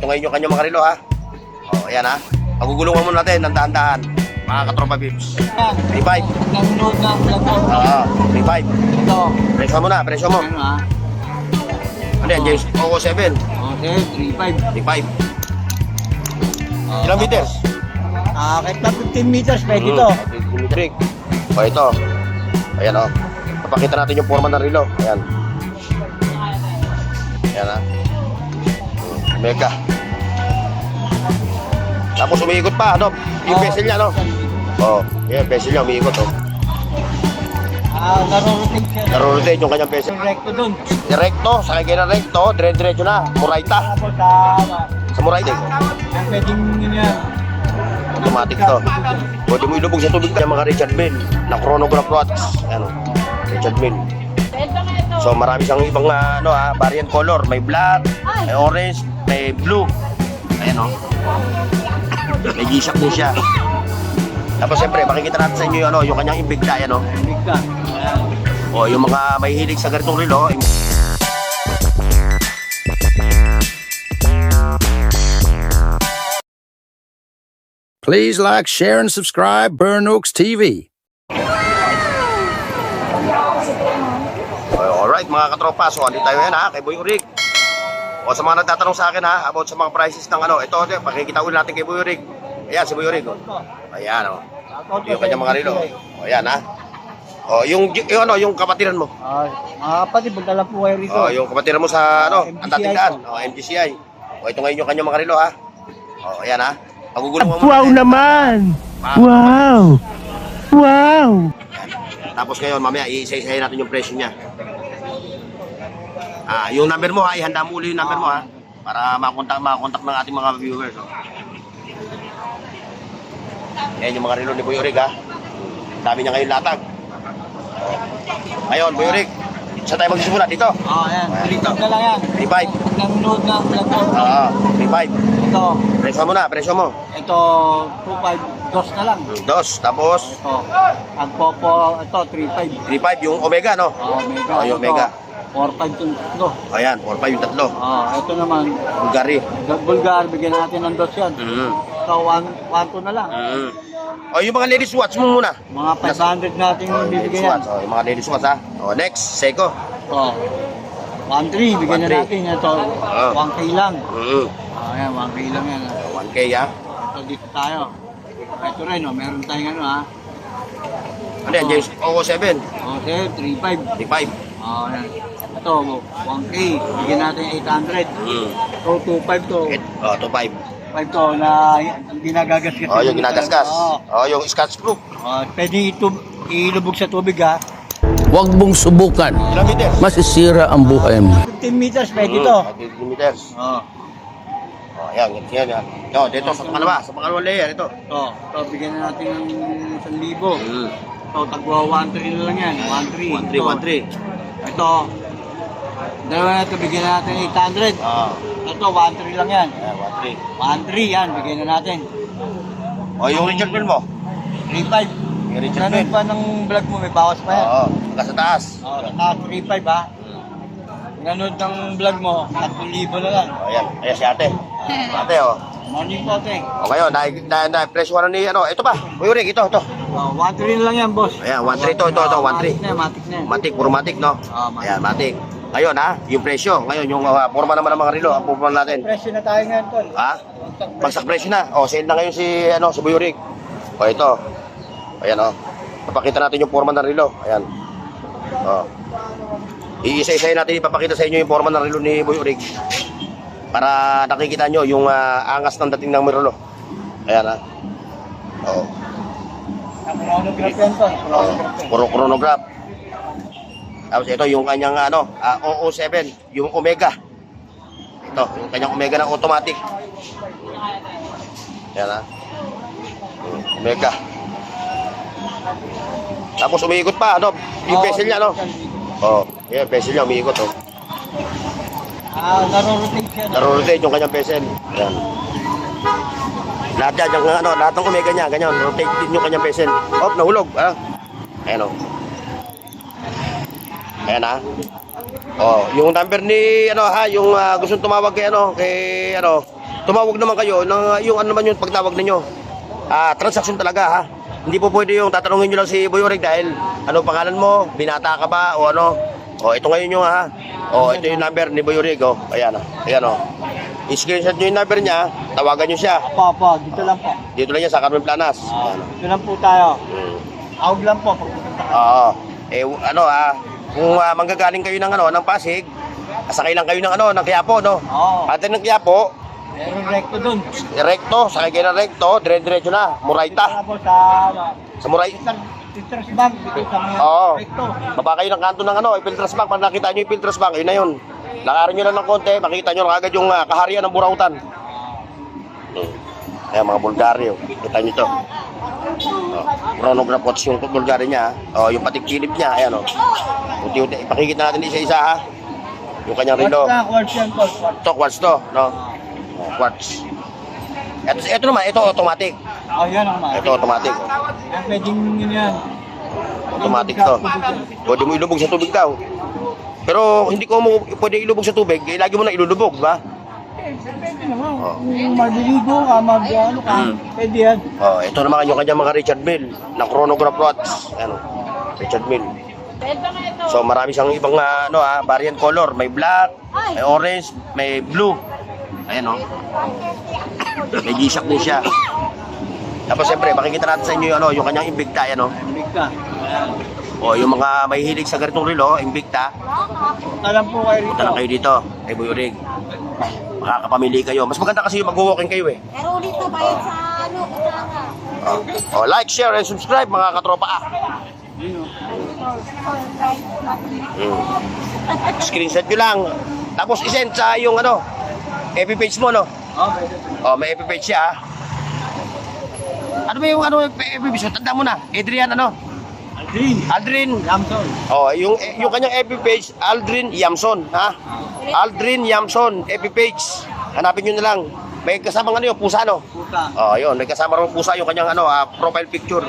ito ngayon yung kanyang mga relo ha. O, ayan ha. Pagugulungan muna natin ng dahan-dahan. Mga katropa bips. 3.5. Nanonood ng vlog ko. Oo, 3.5. Ito. Presyo mo na, presyo mo. Ano ah? Ano yan, James? Coco 7. Okay, 3.5. 3.5. Ilang meters? Ah, kahit na 15 meters, pwede Hmm, to. Dimitrik. O ito. Ayan o. Papakita natin yung forma ng relo. Ayan. Ayan ha. Hmm, Mega. Tapos umiikot pa, ano? Yung Oh. bezel niya, no? Oo. Oh, yan, bezel niya, umiikot, oh. Ah, naro-rotate siya. Narorotate yung kanyang bezel. Direkto dun. Direkto, sakay kayo ng rekto, dire-diretso na. Muraita. Tapos sa... Sa Muraita. Ang pwedeng yun yan. Automatic to. Pwede mo ilubog sa tubig yung mga Richard Mille na chronograph watch. Ano? Richard Mille. So marami siyang ibang ah, ano ah, variant color. May black, may orange, may blue. Ayan o. May G-Shock din siya. Tapos siyempre, makikita natin sa inyo yung, ano, yung kanyang imbigda. Ayan o. Big ka. O yung mga may hilig sa ganitong relo. Please like, share, and subscribe Burn Oaks TV. Alright mga katropa, so andito tayo yan ha, kay Boy Urig. O sa mga nagtatanong sa akin ha, about sa mga prices ng ano, ito, ito pakikita ulit natin kay Boy Urig. Ayan, si Boy Urig. O. Ayan o. Ito yung kanyang mga relo. O ayan ha. O yung, yung, ano, yung kapatiran mo. Ah, mga kapatid, magdala po kayo rito. O yung kapatiran mo sa ano, MGCI ang datingaan. O MGCI. O ito ngayon yung kanyang mga relo ha. O ayan ha. Pagugulong mo Wow naman! Wow! Wow! Tapos ngayon, mamaya, iisa-isahin natin yung presyo niya. Ah, yung number mo ha, ihanda mo uli yung number mo ha. Para makontak, makontak ng ating mga viewers. Oh. Yan yung mga relo ni Boy Orig ha. Dami niya ngayon latag. Oh. Ngayon, Boy Orig, saan tayo magsisimula? Dito? Ah, yan. Dito na lang yan. 3.5. Nanonood ng vlog ko. Oo, 3.5. Ito. Presyo mo na, presyo mo. Ito, 2.5. Dos na lang. Dos, tapos Ito. Ang popo, ito, 3.5. 3.5 yung Omega, no? Ah, Omega. Oh, yung Ito, Omega. 4.5 yung tatlo. Ayan, 4.5 yung tatlo. Ah, ito naman, Bulgari. Bulgar, bigyan natin ng dos yan. Mm. Ito, 1 na lang. Mm. O, yung mga ladies watch mo muna. Mga 500 natin Oh, yung bibigyan yan. watch. O, yung mga ladies watch ha. O, next, Seiko. Ito, 1.3, bigyan na 1.3. natin. Ito, Ah. 1K lang. Mm. Ah, yan, 1K lang yan. ah. 1K ha. Ito, dito tayo. Ito rin, oh, meron tayong ano ha. Ano yan, James? Coco 7. Okay, 3.5. 3.5. Ah, yan. Ito, 1K, bigyan natin 800. Mm. So, 2.5 to. Eight. O, 2.5. 5 to na hindi nagagasgas. O, yung ginagasgas. Oo. O, yung scotch proof. Ah, pwede ito ilubog sa tubig ha. Huwag mong subukan. Masisira ang buhay mo. 15 meters pwede Mm, to. 15 meters. Oo. O, yan, yan, yan. O, dito sa pangalawa. Sa pangalawang layer, ito. Ito, ito, bigyan na natin ng 1,000. Mm. Ito, tagwa 1,3 na lang yan. 1,3. 1.3, 1.3. Ito, dalawa na ito, bigyan na natin 800. Ah, Ito, 1,3 lang yan. ayan, 1.3. 1,3 yan, bigyan na natin. O, yung Richard Mill mo? 3,500. Yung Richard Mill. pa ng vlog mo, may bawas pa yan. Oo, hanggang sa taas. Oh, ah, 3,500 ha. Nanood ng vlog mo, 3,000 na lang. O, yan. Ayan si ate. Ate, o. Morning po, te. O, ngayon, na, na, na, presyo ano ni, ano, ito pa. Uy, Rick, ito, ito. Oh, 1,3 na lang yan, boss. Ayan, 1.3 ito, ito, ito, 1.3. Matik na yan, matik na yan. Matik, puro matik, no? Ah, matik. Ayan, matik. Ngayon, ha, yung presyo. Ngayon, yung uh, forma naman ng mga relo, ang forma natin. Presyo na tayo ngayon, tol. Ha? Bagsak presyo na. O, sale na ngayon si, ano, si Buyurik. O, ito. Ayan, o. Papakita natin yung forma ng relo. Ayan. O. Iisa-isahin natin ipapakita sa inyo yung forma ng relo ni Buyurik. Para nakikita nyo yung ah, angas ng dating ng relo. Ayan, ha. O. Chronograph yan, tol. Oh, Chronograph puro chronograph. Tapos ito yung kanyang ano, ah, OO7, yung Omega. Ito, yung kanyang Omega na automatic. Yan ah. Hmm, Omega. Tapos umiikot pa, ano? Yung bezel niya, no? Oh, yan, bezel niya, umiikot, oh. Ah, naro-rotate siya. Naro-rotate yung kanyang bezel. Yan. Lahat yan, yung ano, lahat ng Omega niya, ganyan, rotate din yung kanyang bezel. Oh, nahulog, ah. Ayan, oh. Ayan, ah. Oh, yung number ni, ano, ha, yung uh, gustong tumawag kay, ano, kay, ano, tumawag naman kayo ng yung ano naman yung pagtawag ninyo. Ah, transaction talaga ha. Hindi po pwede yung tatanungin nyo lang si Boy dahil ano pangalan mo, binata ka ba o ano. O ito ngayon yung ha. O ito yung number ni Boy Orig o. Ayan o. Ayan o. I-screenshot nyo yung number niya, tawagan nyo siya. Opo, opo, dito lang po. Dito lang yan sa Carmen Planas. Ah, o. dito lang po tayo. Mm. Awag lang po. pagpupunta ka. Oo. Eh ano ah, kung ah, manggagaling kayo ng ano ng Pasig, sakay lang kayo ng ano ng Quiapo, no? Oo. Pati ng Quiapo, Meron recto dun. rekto, sakay kayo ng rekto, dire-diretso na, Murayta. sa, ano, Sa Muray. Citrus Bank, dito sa Oo. recto. Baba kayo ng kanto ng ano, Ipiltras Bank, pag nakita nyo yung Ipiltras Bank, yun na yun. Lakarin nyo lang ng konti, makita nyo agad yung ah, kaharian ng Burautan. Hmm. Ayan, mga Bulgaryo. Kita nyo to. Oh, chronograph watch yung Bulgari niya. Oh, yung patikilip niya. Ayan, oh. Unti-unti. Ipakikita natin isa-isa, ha? Yung kanyang relo. Quartz na, quartz yan po. quartz. Ito, quartz to, no? Oh, quartz. Ito, ito naman, ito automatic. Oh, yan ang mga. Ito automatic. Yan, pwedeng yun yan. Automatic to. Pwede mo ilubog sa tubig daw. Pero hindi ko mo pwede ilubog sa tubig, eh, lagi mo na ilulubog, ba? Pwede naman. Oo. Kung maliligo ka, mag ano ka, Hmm. pwede yan. Oh, ito naman yung kanya mga Richard Mill na chronograph watch. Ano? Richard Mill. So marami siyang ibang ah, ano ah, variant color, may black, may orange, may blue. Ayan oh. May G-Shock din siya. Tapos siyempre, makikita natin sa inyo yung, ano, yung kanyang Invicta, yan oh. Big ka. Ayan. O, yung mga may hilig sa ganitong relo, Invicta, Alam po kayo punta lang kayo dito, kay Boy Urig. Makakapamili kayo. Mas maganda kasi yung mag-walking kayo eh. Pero dito bayad sa ano, utanga. Oh, like, share, and subscribe mga katropa. Ah. Mm. Screenshot nyo lang. Tapos isend sa yung ano, FB page mo, no? Oh, pwede. Oh, may FB page siya. ah. Ano ba yung ano, FB page? mo? Tanda mo na. Adrian, ano? Aldrin. Yamson. Oh, yung yung kanyang FB page, Aldrin Yamson, ha? Aldrin Yamson, FB page. Hanapin nyo na lang. May kasamang ano yung pusa, no? Puta. Oh, yun. May kasama rin pusa yung kanyang ano, ah, profile picture.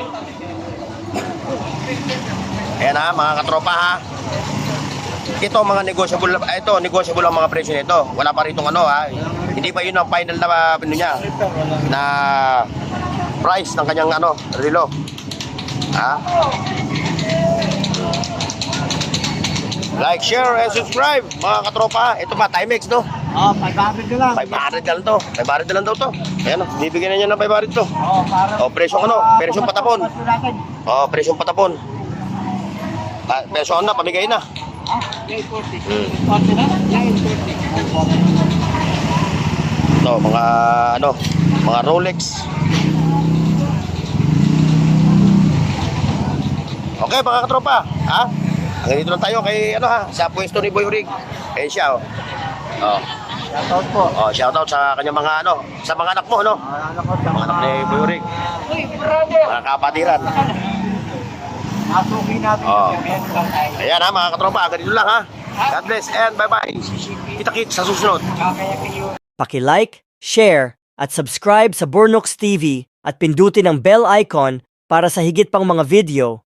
Ayan ha, mga katropa ha. Ito mga negotiable, ah, ito negotiable ang mga presyo nito. Wala pa rito ano ha. Hindi pa yun ang final na ano niya, na price ng kanyang ano, relo. Ha? Like, share, and subscribe mga katropa. Ito pa, Timex no? Oh, 500 ka lang. 500 na lang to. 500 na lang daw to. Ayan o, bibigyan na niya ng 500 to. Oh, para. O, presyong ano? Presyong patapon. Natin. Oh, presyong patapon. Ah, peso na, pamigay na. Ah, 840. 40 na? 940. Ito, mga ano, mga Rolex. Okay, mga katropa, ha? Hanggang dito lang tayo kay ano ha, sa pwesto ni Boy Rig. Eh siya oh. Oh, Shoutout po. oh shout out sa kanyang mga ano, sa mga anak mo no. Ah, ano ko sa Mga anak ni Boy Rig, Uy, brother! mga kapatiran. Masukin natin. Oh. Ayan ha, mga katropa, hanggang dito lang ha. God bless and bye-bye. Kita-kits sa susunod. Paki-like, share, at subscribe sa Bornox TV at pindutin ang bell icon para sa higit pang mga video